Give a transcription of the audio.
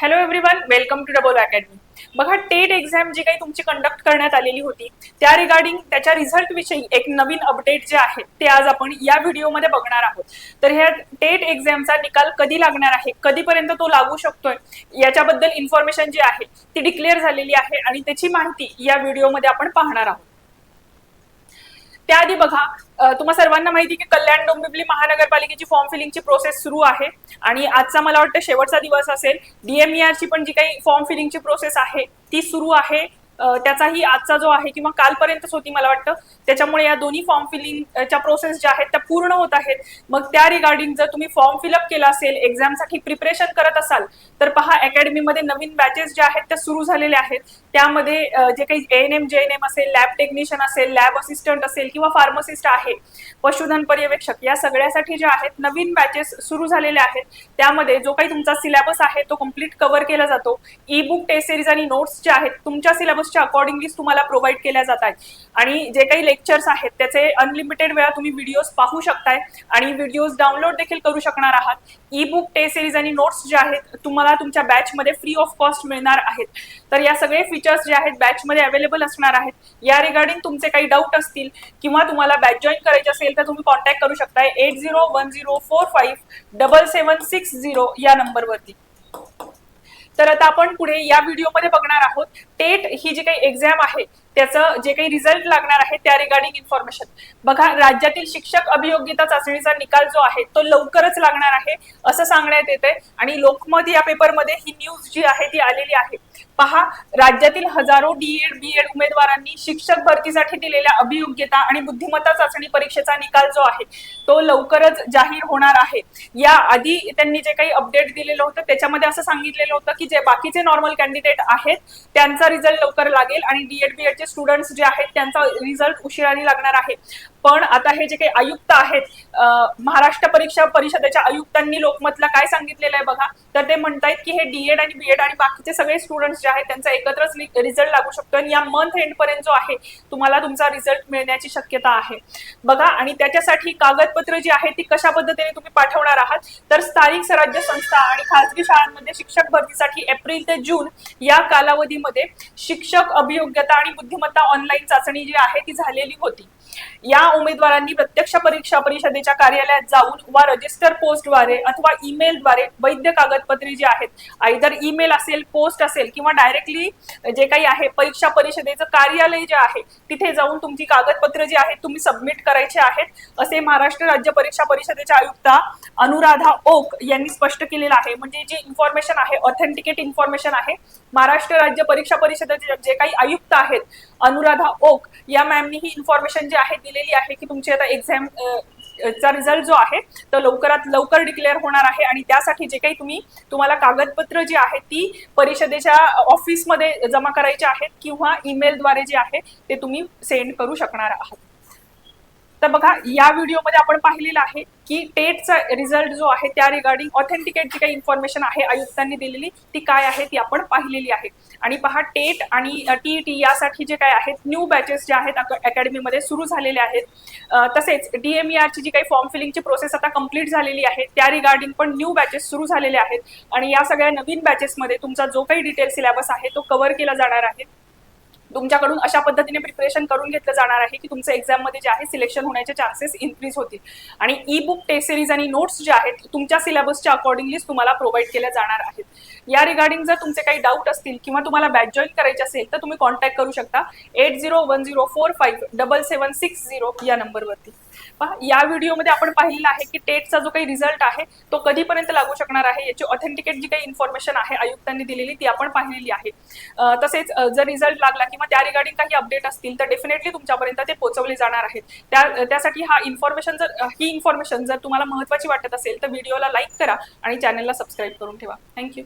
Hello everyone welcome to double academy बघा TET exam जी काही तुमची कंडक्ट करण्यात आलेली होती त्या रिगार्डिंग त्याच्या रिझल्ट विषयी एक नवीन अपडेट जे आहे ते आज आपण या व्हिडिओमध्ये बघणार आहोत. तर ह्या टेट एक्झामचा निकाल कधी लागणार आहे कधीपर्यंत तो लागू शकतोय याच्याबद्दल इन्फॉर्मेशन जी आहे ती डिक्लेअर झालेली आहे आणि त्याची माहिती या व्हिडिओमध्ये आपण पाहणार आहोत. त्याआधी बघा तुम्हा सर्वांना माहिती की कल्याण डोंबिवली महानगरपालिकेची फॉर्म फिलिंगची प्रोसेस सुरू आहे. आणि आजचा मला वाटतं शेवटचा दिवस असेल. डीएमईआरची पण जी काही फॉर्म फिलिंगची प्रोसेस आहे ती सुरू आहे. त्याचाही आजचा जो आहे किंवा कालपर्यंतच होती मला वाटतं. त्याच्यामुळे या दोन्ही फॉर्म फिलिंगच्या प्रोसेस ज्या आहेत त्या पूर्ण होत आहेत. मग त्या रिगार्डिंग जर तुम्ही फॉर्म फिलअप केला असेल एक्झामसाठी प्रिपरेशन करत असाल तर पहा अकॅडमीमध्ये नवीन बॅचेस ज्या आहेत त्या सुरू झालेल्या आहेत. त्यामध्ये जे काही एन एम जे एन एम असेल लॅब टेक्निशियन असेल लॅब असिस्टंट असेल किंवा फार्मसिस्ट आहे पशुधन पर्यवेक्षक या सगळ्यासाठी ज्या आहेत नवीन बॅचेस सुरू झालेल्या आहेत. त्यामध्ये जो काही तुमचा सिलेबस आहे तो कंप्लीट कव्हर केला जातो. ई बुक टेस्ट सिरीज आणि नोट्स जे आहेत तुमच्या सिलेबस सिलेबसच्या अकॉर्डिंगलीच तुम्हाला प्रोव्हाइड केल्या जात आहेत आणि जे काही लेक्चर्स आहेत त्याचे अनलिमिटेड वेळा तुम्ही व्हिडिओज पाहू शकताय आणि व्हिडिओज डाउनलोड देखील करू शकणार आहात. ई बुक टेस्ट सिरीज आणि नोट्स जे आहेत तुम्हाला तुमच्या बॅचमध्ये फ्री ऑफ कॉस्ट मिळणार आहेत. तर या सगळे फीचर्स जे आहेत बॅचमध्ये अवेलेबल असणार आहेत. या रिगार्डिंग तुमचे काही डाऊट असतील किंवा तुम्हाला बॅच जॉईन करायचे असेल तर तुम्ही कॉन्टॅक्ट करू शकताय. Eight zero one zero four five double seven six zero या नंबरवरती तर आता आपण पुढे या व्हिडिओमध्ये बघणार आहोत. टेट ही जी काही एक्झाम आहे त्याचं जे काही रिझल्ट लागणार आहे त्या रिगार्डिंग इन्फॉर्मेशन बघा राज्यातील शिक्षक अभियोग्यता चाचणीचा निकाल जो आहे तो लवकरच लागणार आहे असं सांगण्यात येते आणि लोकमत या पेपरमध्ये ही न्यूज जी आहे ती आलेली आहे. पहा राज्यातील हजारो डीएड बी एड उमेदवारांनी शिक्षक भरतीसाठी दिलेल्या अभियोग्यता आणि बुद्धिमत्ता चाचणी परीक्षेचा निकाल जो आहे तो लवकरच जाहीर होणार आहे. या आधी त्यांनी जे काही अपडेट दिलेलं होतं त्याच्यामध्ये असं सांगितलेलं होतं की जे बाकीचे नॉर्मल कॅन्डिडेट आहेत त्यांचा रिझल्ट लवकर लागेल आणि डीएड बी एड स्टुडंट्स जे आहेत त्यांचा रिझल्ट उशिराने लागणार आहे. पण आता हे जे काही आयुक्त आहेत महाराष्ट्र परीक्षा परिषदेच्या आयुक्तांनी लोकमतला काय सांगितलेलं आहे बघा? तर ते म्हणतायत की हे डीएड आणि बीएड आणि बाकीचे सगळे स्टुडंट्स जे आहेत त्यांचा एकत्रच रिझल्ट लागू शकतो. आणि या मंथ एंड पर्यंत जो आहे तुम्हाला तुमचा रिझल्ट मिळण्याची शक्यता आहे. बघा आणि त्याच्यासाठी कागदपत्र जी आहे ती कशा पद्धतीने तुम्ही पाठवणार आहात? तर स्थानिक स्वराज्य संस्था आणि खासगी शाळांमध्ये शिक्षक भरतीसाठी एप्रिल ते जून या कालावधीमध्ये शिक्षक अभियोग्यता आणि बुद्धिमत्ता ऑनलाईन चाचणी जी आहे ती झालेली होती. या उमेदवारांनी प्रत्यक्ष परीक्षा परिषदेच्या कार्यालयात जाऊन वा रजिस्टर पोस्टद्वारे अथवा ईमेलद्वारे वैध कागदपत्रे जी आहेत आयदर ईमेल असेल पोस्ट असेल किंवा डायरेक्टली जे काही आहे परीक्षा परिषदेचं कार्यालय जे आहे तिथे जाऊन तुमची कागदपत्र जी आहेत तुम्ही सबमिट करायचे आहेत. असे महाराष्ट्र राज्य परीक्षा परिषदेच्या आयुक्ता अनुराधा ओक यांनी स्पष्ट केलेलं आहे. म्हणजे जे इन्फॉर्मेशन आहे ऑथेंटिकेट इन्फॉर्मेशन आहे महाराष्ट्र राज्य परीक्षा परिषदेचे जे काही आयुक्त आहेत अनुराधा ओक या मॅमनी ही इन्फॉर्मेशन जी आहे दिलेली आहे. की तुमची आता एक्झाम चा रिझल्ट जो आहे तो लवकरात लवकर डिक्लेअर होणार आहे आणि त्यासाठी जे काही तुम्ही तुम्हाला कागदपत्र जी आहेत ती परिषदेच्या ऑफिसमध्ये जमा करायची आहेत किंवा ईमेलद्वारे जे आहे ते तुम्ही सेंड करू शकणार आहात. तर बघा या व्हिडिओमध्ये आपण पाहिलेलं आहे की टेटचा रिझल्ट जो आहे त्या रिगार्डिंग ऑथेंटिकेट जी काही इन्फॉर्मेशन आहे आयुक्तांनी दिलेली ती काय आहे ती आपण पाहिलेली आहे. आणि पहा टेट आणि टीईटी यासाठी जे काय आहेत न्यू बॅचेस जे आहेत अकॅडमीमध्ये सुरू झालेले आहेत. तसेच डीएमईआरची जी काही फॉर्म फिलिंगची प्रोसेस आता कंप्लीट झालेली आहे त्या रिगार्डिंग पण न्यू बॅचेस सुरू झालेले आहेत. आणि या सगळ्या नवीन बॅचेसमध्ये तुमचा जो काही डिटेल सिलेबस आहे तो कव्हर केला जाणार आहे. तुमच्याकडून अशा पद्धतीने प्रिपरेशन करून घेतलं जाणार आहे की तुमचं एक्झाममध्ये जे आहे सिलेक्शन होण्याचे चान्सेस इन्क्रीज होतील. आणि ई बुक टेस्ट सिरीज आणि नोट्स जे आहेत तुमच्या सिलेबसच्या अकॉर्डिंगलीच तुम्हाला प्रोव्हाइड केल्या जाणार आहेत. या रिगार्डिंग जर तुमचे काही डाऊट असतील किंवा तुम्हाला बॅच जॉईन करायचे असेल तर तुम्ही कॉन्टॅक्ट करू शकता eight zero one zero four five double seven six zero या नंबरवरती. पहा या व्हिडिओमध्ये आपण पाहिलेलं आहे की टेटचा जो काही रिझल्ट आहे तो कधीपर्यंत लागू शकणार आहे याची ऑथेंटिकेट जी काही इन्फॉर्मेशन आहे आयुक्तांनी दिलेली ती आपण पाहिलेली आहे. तसेच जर रिझल्ट लागला किंवा त्या रिगार्डिंग काही अपडेट असतील तर डेफिनेटली तुमच्यापर्यंत ते पोहोचवले जाणार आहेत. त्या त्यासाठी हा इन्फॉर्मेशन जर ही इन्फॉर्मेशन जर तुम्हाला महत्त्वाची वाटत असेल तर व्हिडिओला लाईक करा आणि चॅनलला सबस्क्राईब करून ठेवा. थँक्यू